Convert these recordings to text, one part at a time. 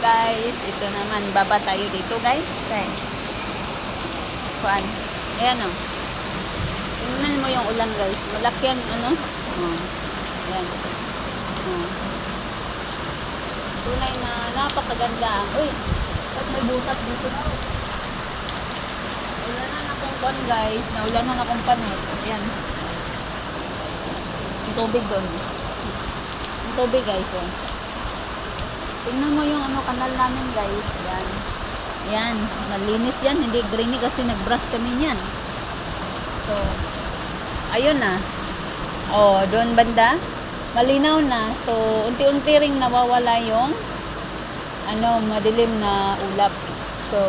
guys, ito naman, baba tayo dito guys. Okay. Kuan. Ayan o. Tingnan mo yung ulan guys. Malaki yan, ano? Oh. Ayan. Oh. Tunay na napakaganda. Uy, ba't may butas dito? Ulanan akong kuan guys. Naulanan akong panot. Ayan. Yung tubig doon. Yung tubig guys. Oh. Tingnan mo yung ano kanal namin guys. Yan. Yan. Malinis yan. Hindi grainy kasi nag-brush kami niyan. So, ayun na. Oh, doon banda. Malinaw na. So, unti-unti ring nawawala yung ano, madilim na ulap. So,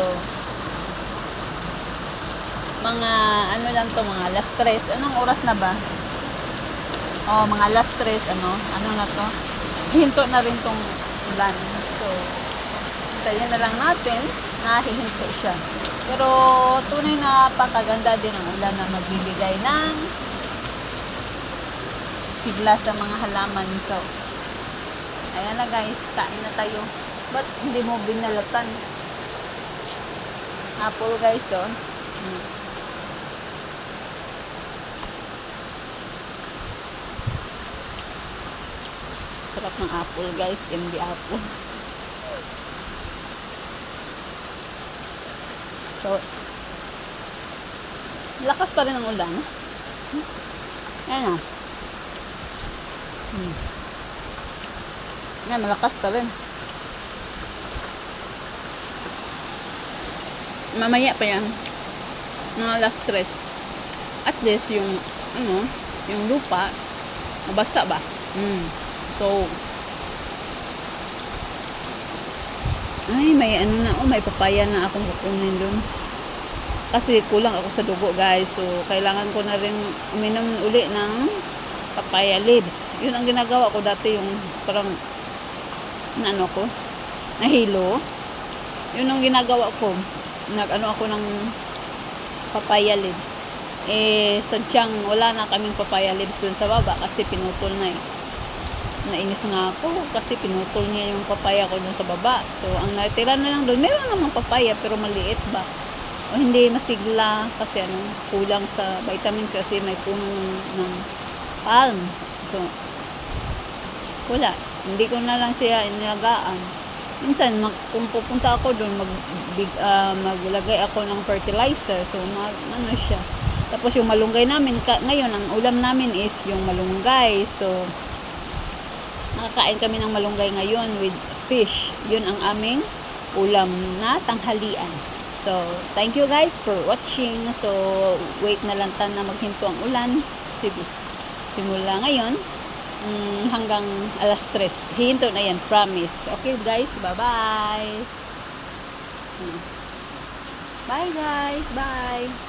mga ano lang to, mga last stress. Anong oras na ba? Oh, mga last stress, ano? Ano na to? Hinto na rin tong ulan. So, hintayin na lang natin na hihinto siya. Pero, tunay na pakaganda din ang ulan na magbibigay ng sigla sa mga halaman. So, ayan na guys, kain na tayo. Ba't hindi mo binalatan? Apple guys, oh. Hmm. Sarap ng apple guys, MD apple. So, lakas pa rin ang ulan. Ayan na. Hmm. Yan, malakas pa rin. Mamaya pa yan. Mga last stress. At least yung, ano, yung lupa, mabasa ba? Hmm. So, ay, may ano na, oh, may papaya na akong kukunin dun. Kasi kulang ako sa dugo, guys. So, kailangan ko na rin uminom uli ng papaya leaves. Yun ang ginagawa ko dati, yung parang, na ano ko, nahilo. Yun ang ginagawa ko. Nag-ano ako ng papaya leaves. Eh, sadyang wala na kaming papaya leaves dun sa baba kasi pinutol na eh nainis nga ako kasi pinutol niya yung papaya ko dun sa baba. So, ang natira na lang doon, meron namang papaya pero maliit ba? O hindi masigla kasi ano, kulang sa vitamins kasi may puno ng, ng palm. So, wala. Hindi ko na lang siya inilagaan. Minsan, mag, kung pupunta ako doon, mag, big, ah, maglagay ako ng fertilizer. So, mag, ano siya. Tapos yung malunggay namin, ka, ngayon, ang ulam namin is yung malunggay. So, nakakain kami ng malunggay ngayon with fish. Yun ang aming ulam na tanghalian. So, thank you guys for watching. So, wait na lang tan na maghinto ang ulan. Simula ngayon mm, hanggang alas 3. Hinto na yan, promise. Okay guys, bye-bye. Bye guys, bye.